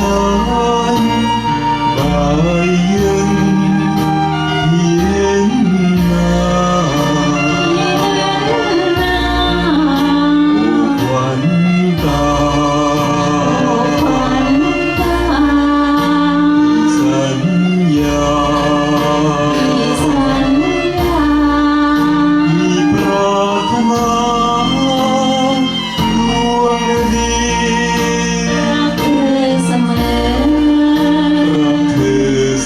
Oh.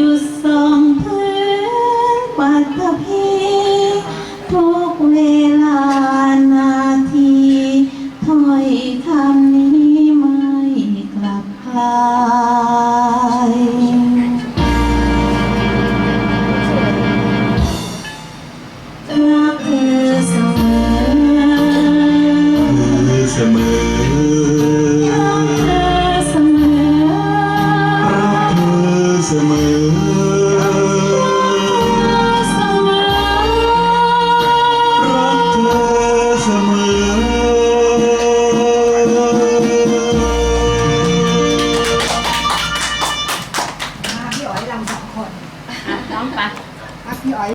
อยู่สองแผลบาดแผล